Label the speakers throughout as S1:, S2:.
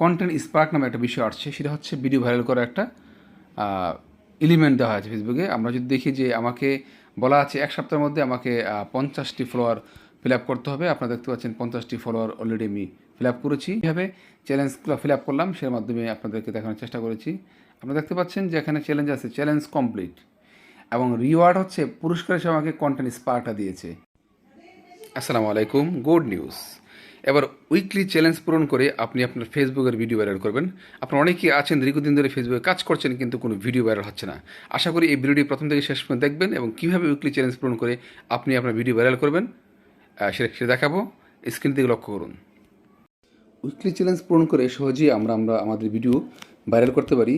S1: Content spark নামে একটা বিষয় আসছে, সেটা হচ্ছে ভিডিও ভাইরাল করা একটা এলিমেন্ট দেওয়া আছে ফেসবুকে আমরা যদি দেখি যে আমাকে বলা আছে এক সপ্তাহের মধ্যে আমাকে পঞ্চাশটি ফলোয়ার ফিল আপ করতে হবে। আপনারা দেখতে পাচ্ছেন পঞ্চাশটি ফলোয়ার অলরেডি আমি ফিল আপ করেছি। এভাবে চ্যালেঞ্জগুলো ফিল আপ করলাম, সের মাধ্যমে আপনাদেরকে দেখানোর চেষ্টা করেছি। আপনারা দেখতে পাচ্ছেন যে এখানে চ্যালেঞ্জ আছে চ্যালেঞ্জ কমপ্লিট এবং রিওয়ার্ড হচ্ছে পুরস্কার হিসেবে আমাকে কন্টেন্ট স্পার্কটা দিয়েছে। আসসালামু আলাইকুম গুড নিউজ এবার উইকলি চ্যালেঞ্জ পূরণ করে আপনি আপনার ফেসবুকের ভিডিও ভাইরাল করবেন। আপনার অনেকেই আছেন, দীর্ঘদিন ধরে ফেসবুকে কাজ করছেন, কিন্তু কোনো ভিডিও ভাইরাল হচ্ছে না। আশা করি এই ভিডিওটি প্রথম থেকে শেষ পর্যন্ত দেখবেন এবং কীভাবে উইকলি চ্যালেঞ্জ পূরণ করে আপনি আপনার ভিডিও ভাইরাল করবেন সেটা সেটা দেখাবো। স্ক্রিন থেকে লক্ষ্য করুন। উইকলি চ্যালেঞ্জ পূরণ করে সহজেই আমরা আমরা আমাদের ভিডিও ভাইরাল করতে পারি।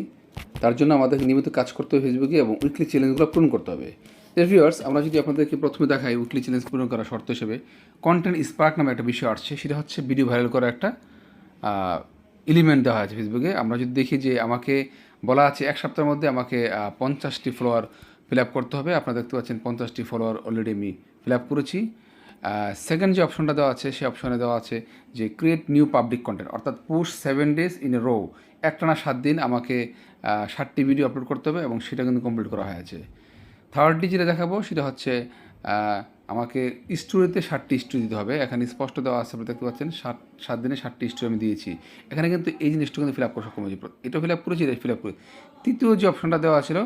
S1: তার জন্য আমাদের নিয়মিত কাজ করতে হবে ফেসবুকে এবং উইকলি চ্যালেঞ্জগুলো পূরণ করতে হবে। ভিউয়ার্স আমরা যদি আপনাদেরকে প্রথমে দেখাই উইকলি চ্যালেঞ্জ পূরণ করার শর্ত হিসেবে কন্টেন্ট স্পার্ক নামে একটা বিষয় আসছে। সেটা হচ্ছে ভিডিও ভাইরাল করা একটা এলিমেন্ট দেওয়া আছে ফেসবুকে আমরা যদি দেখি যে আমাকে বলা আছে এক সপ্তাহের মধ্যে আমাকে পঞ্চাশটি ফলোয়ার ফিল আপ করতে হবে। আপনারা দেখতে পাচ্ছেন পঞ্চাশটি ফলোয়ার অলরেডি আমি ফিল আপ করেছি। সেকেন্ড যে অপশনটা দেওয়া আছে, সেই অপশনে দেওয়া আছে যে ক্রিয়েট নিউ পাবলিক কন্টেন্ট অর্থাৎ push seven days in a row একটানা সাত দিন আমাকে ষাটটি ভিডিও আপলোড করতে হবে এবং সেটা কিন্তু কমপ্লিট করা হয়েছে থার্ডটি যেটা দেখাবো, সেটা হচ্ছে আমাকে স্টোরিতে ষাটটি স্টোরি দিতে হবে। এখানে স্পষ্ট দেওয়া আছে আপনি দেখতে পাচ্ছেন, সাত সাত দিনে ষাটটি স্টোরি আমি দিয়েছি। এখানে কিন্তু এই জিনিসটা কিন্তু ফিল আপ করা সক্ষম হয়েছে। এটা ফিল আপ করেছি, এটা ফিল আপ করে তৃতীয় যে অপশানটা দেওয়া ছিল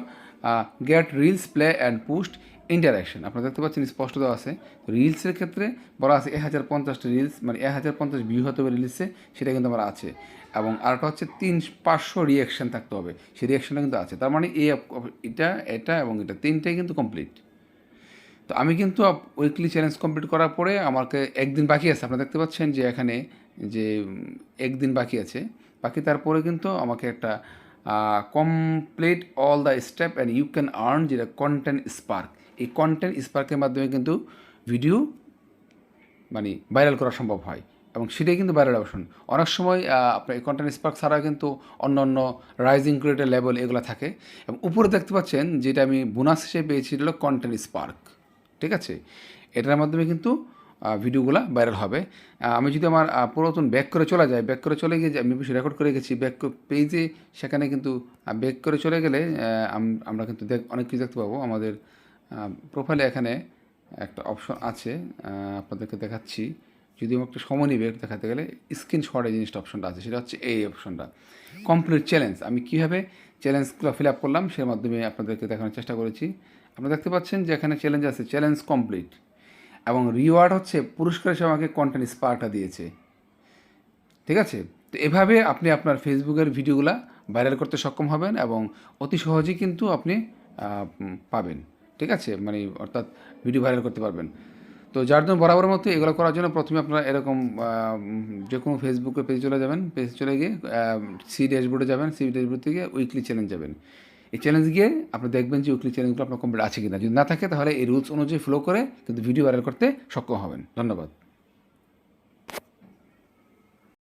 S1: get reels play and post interaction আপনারা দেখতে পাচ্ছেন, স্পষ্ট দেওয়া আছে। রিলসের ক্ষেত্রে বলা আছে এক হাজার পঞ্চাশটা রিলস মানে এক হাজার পঞ্চাশ ভিউ হতে হবে রিলসে সেটা কিন্তু আমার আছে। এবং আরেকটা হচ্ছে তিন পাঁচশো রিয়াকশান থাকতে হবে। সেই রিয়াকশানটা কিন্তু আছে। তার মানে এটা এটা এবং এটা তিনটাই কিন্তু কমপ্লিট তো আমি কিন্তু উইকলি চ্যালেঞ্জ কমপ্লিট করার পরে আমাকে একদিন বাকি আছে। আপনারা দেখতে পাচ্ছেন যে এখানে যে একদিন বাকি আছে। বাকি তারপরে কিন্তু আমাকে একটা complete all the step and you can earn যেটা কন্টেন্ট স্পার্ক এই কন্টেন্ট স্পার্কের মাধ্যমে কিন্তু ভিডিও মানে ভাইরাল করা সম্ভব হয় এবং সেটাই কিন্তু ভাইরাল অপশন অনেক সময় আপনার এই কন্টেন্ট স্পার্ক ছাড়াও কিন্তু অন্য অন্য রাইজিং ক্রিয়েটার লেভেল এগুলো থাকে এবং উপরে দেখতে পাচ্ছেন যেটা আমি বোনাস হিসেবে পেয়েছি, এটা হলো কন্টেন্ট স্পার্ক ঠিক আছে? এটার মাধ্যমে কিন্তু ভিডিওগুলো ভাইরাল হবে। আমি যদি আমার পুরাতন ব্যাক করে চলে যাই ব্যাক করে চলে গিয়ে আমি রেকর্ড করে গেছি ব্যাক পেজে সেখানে কিন্তু ব্যাক করে চলে গেলে আমরা কিন্তু দেখ অনেক কিছু দেখতে পাবো আমাদের প্রোফাইলে এখানে একটা অপশন আছে আপনাদেরকে দেখাচ্ছি। যদি আমার একটু সময় নিবে দেখাতে গেলে স্ক্রিনশট জিনিসটা অপশনটা আছে, সেটা হচ্ছে এই অপশনটা কমপ্লিট চ্যালেঞ্জ আমি কীভাবে চ্যালেঞ্জগুলো ফিল আপ করলাম, সের মাধ্যমে আপনাদেরকে দেখানোর চেষ্টা করেছি। আপনারা দেখতে পাচ্ছেন যে এখানে চ্যালেঞ্জ আছে চ্যালেঞ্জ কমপ্লিট এবং রিওয়ার্ড হচ্ছে পুরস্কার হিসেবে আমাকে কন্টেন্ট স্পার্কটা দিয়েছে। ঠিক আছে? তো এভাবে আপনি আপনার ফেসবুকের ভিডিওগুলো ভাইরাল করতে সক্ষম হবেন এবং অতি সহজেই কিন্তু আপনি পাবেন। ঠিক আছে? মানে অর্থাৎ ভিডিও ভাইরাল করতে পারবেন। তো যার জন্য বরাবর মতো এগুলো করার জন্য প্রথমে আপনারা এরকম যে কোনো ফেসবুকে পেজ চলে যাবেন। পেজ চলে গিয়ে সি ড্যাশবোর্ডে যাবেন। সি ড্যাশবোর্ড থেকে উইকলি চ্যালেঞ্জ যাবেন। এই চ্যালেঞ্জ গিয়ে আপনি দেখবেন যে উইকলি চ্যালেঞ্জগুলো আপনার কমপ্লিট আছে কিনা। যদি না থাকে তাহলে এই রুলস অনুযায়ী ফলো করে কিন্তু ভিডিও ভাইরাল করতে সক্ষম হবেন। ধন্যবাদ।